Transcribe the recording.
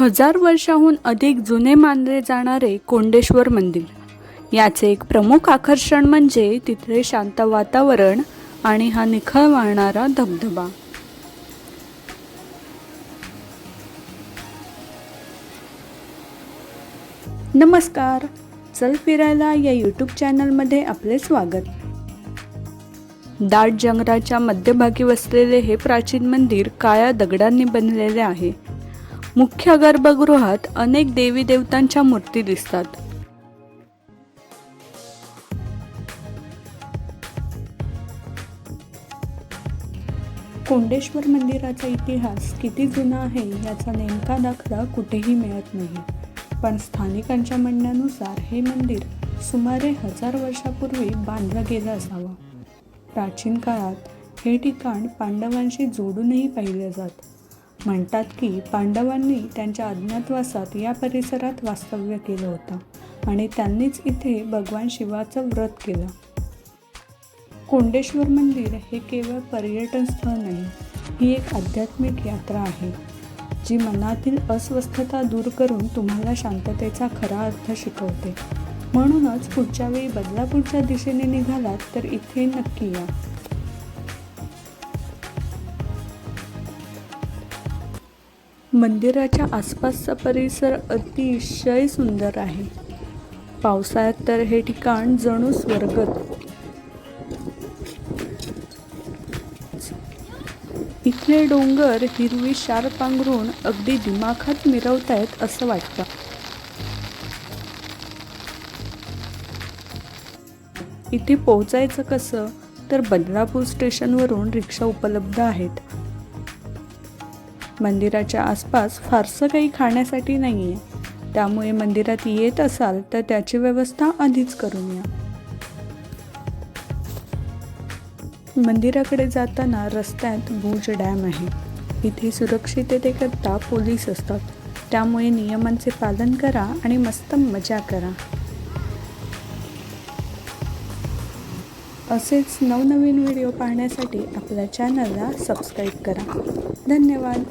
हजार वर्षाहून अधिक जुने मानले जाणारे कोंडेश्वर मंदिर. याचे एक प्रमुख आकर्षण म्हणजे तिथले शांत वातावरण आणि हा निखळ वाहणारा धबधबा. नमस्कार. चल फिरायला या यूट्यूब चॅनलमध्ये आपले स्वागत. दाट जंगलाच्या मध्यभागी वसलेले हे प्राचीन मंदिर काळ्या दगडांनी बनलेले आहे. मुख्य गर्भगृहात अनेक देवी देवतांच्या मूर्ती दिसतात. कोंडेश्वर मंदिराचा इतिहास किती जुना आहे याचा नेमका दाखला कुठेही मिळत नाही. पण स्थानिकांच्या म्हणण्यानुसार हे मंदिर सुमारे हजार वर्षापूर्वी बांधलं गेलं असावं. प्राचीन काळात हे ठिकाण पांडवांशी जोडूनही पाहिलं जात. म्हणतात की पांडवांनी त्यांच्या अज्ञातवासात या परिसरात वास्तव्य केलं होतं आणि त्यांनीच इथे भगवान शिवाचं व्रत केलं. कोंडेश्वर मंदिर हे केवळ पर्यटन स्थळ नाही ही एक आध्यात्मिक यात्रा आहे जी मनातील अस्वस्थता दूर करून तुम्हाला शांततेचा खरा अर्थ शिकवते. म्हणूनच पुढच्या वेळी बदलापूरच्या दिशेने निघालात तर इथे नक्की या. मंदिराच्या आसपासचा परिसर अतिशय सुंदर आहे. पावसाळ्यात तर हे ठिकाण जणू स्वर्गत इथले डोंगर हिरवी शार पांघरून अगदी दिमाखात मिरवतायत असं वाटतं. इथे पोहोचायचं कसं तर बदलापूर स्टेशनवरून रिक्षा उपलब्ध आहेत. मंदिराच्या आसपास फारसं काही खाण्यासाठी नाही आहे त्यामुळे मंदिरात येत असाल तर त्याची व्यवस्था आधीच करून या. मंदिराकडे जाताना रस्त्यात भुज डॅम आहे. इथे सुरक्षिततेकरता पोलीस असतात. त्यामुळे नियमांचे पालन करा आणि मस्त मजा करा. असेच नवनवीन व्हिडिओ पाहण्यासाठी आपल्या चॅनलला सबस्क्राईब करा. धन्यवाद.